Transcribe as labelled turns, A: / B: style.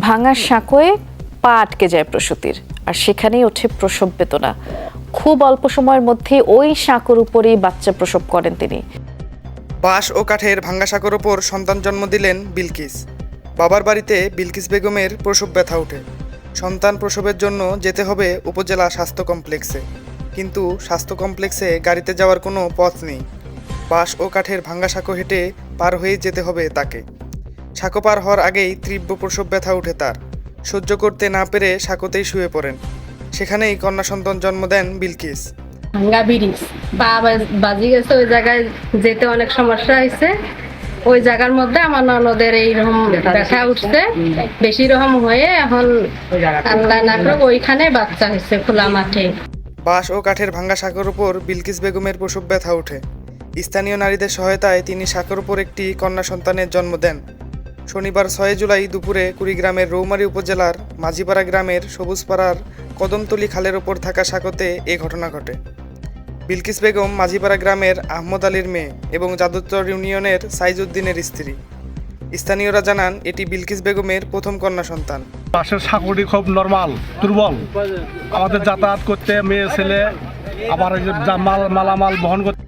A: ভাঙা সাঁকোয়ে পা আটকে যায় প্রসূতির। আর সেখানেই ওঠে প্রসব বেদনা। খুব অল্প সময়ের মধ্যে ওই সাঁকোর উপরেই বাচ্চা প্রসব করেন তিনি।
B: বাঁশ ও কাঠের ভাঙ্গা সাঁকোর ওপর সন্তান জন্ম দিলেন বিলকিস। বাবার বাড়িতে বিলকিস বেগমের প্রসব ব্যথা ওঠে। সন্তান প্রসবের জন্য যেতে হবে উপজেলা স্বাস্থ্য কমপ্লেক্সে। কিন্তু স্বাস্থ্য কমপ্লেক্সে গাড়িতে যাওয়ার কোনো পথ নেই। বাঁশ ও কাঠের ভাঙ্গা সাঁকো হেঁটে পার হয়ে যেতে হবে তাকে। সাঁকো পার হওয়ার আগেই তীব্র প্রসব ব্যথা ওঠে তার। সহ্য করতে না পেরে সাঁকোতেই শুয়ে পড়েন। সেখানেই কন্যা সন্তান জন্ম দেন বিলকিস।
C: ভাঙ্গা ব্রিজ পা বাজি গেছে ওই জায়গায় যেতে অনেক সমস্যা হয়েছে। ওই জায়গার মধ্যে আমার ননদের এইরকম ব্যথা উঠছে। বেশি রকম হয়ে এখন আল্লাহ না ওইখানে বাচ্চা হয়েছে খোলা মাঠে।
B: বাঁশ ও কাঠের ভাঙ্গা শাখার উপর বিলকিস বেগমের প্রসব ব্যথা ওঠে। স্থানীয় নারীদের সহায়তায় তিনি শাখার উপর একটি কন্যা সন্তানের জন্ম দেন। শনিবার ছয় জুলাই দুপুরে কুড়িগ্রামের রৌমারী উপজেলার মাঝিপাড়া গ্রামের সবুজপাড়ার কদমতলি খালের ওপর থাকা শাকতে এ ঘটনা ঘটে। বিলকিস বেগম মাঝিপাড়া গ্রামের আহমদ আলীর মেয়ে এবং যাদবচর ইউনিয়নের সাইজউদ্দিনের স্ত্রী। স্থানীয়রা জানান, এটি বিলকিস বেগমের প্রথম কন্যা সন্তান।
D: পাশের সাঁকুটি খুব নর্মাল, দুর্বল। আমাদের যাতায়াত করতে মেয়ে, ছেলে, আবার মালামাল বহন করতে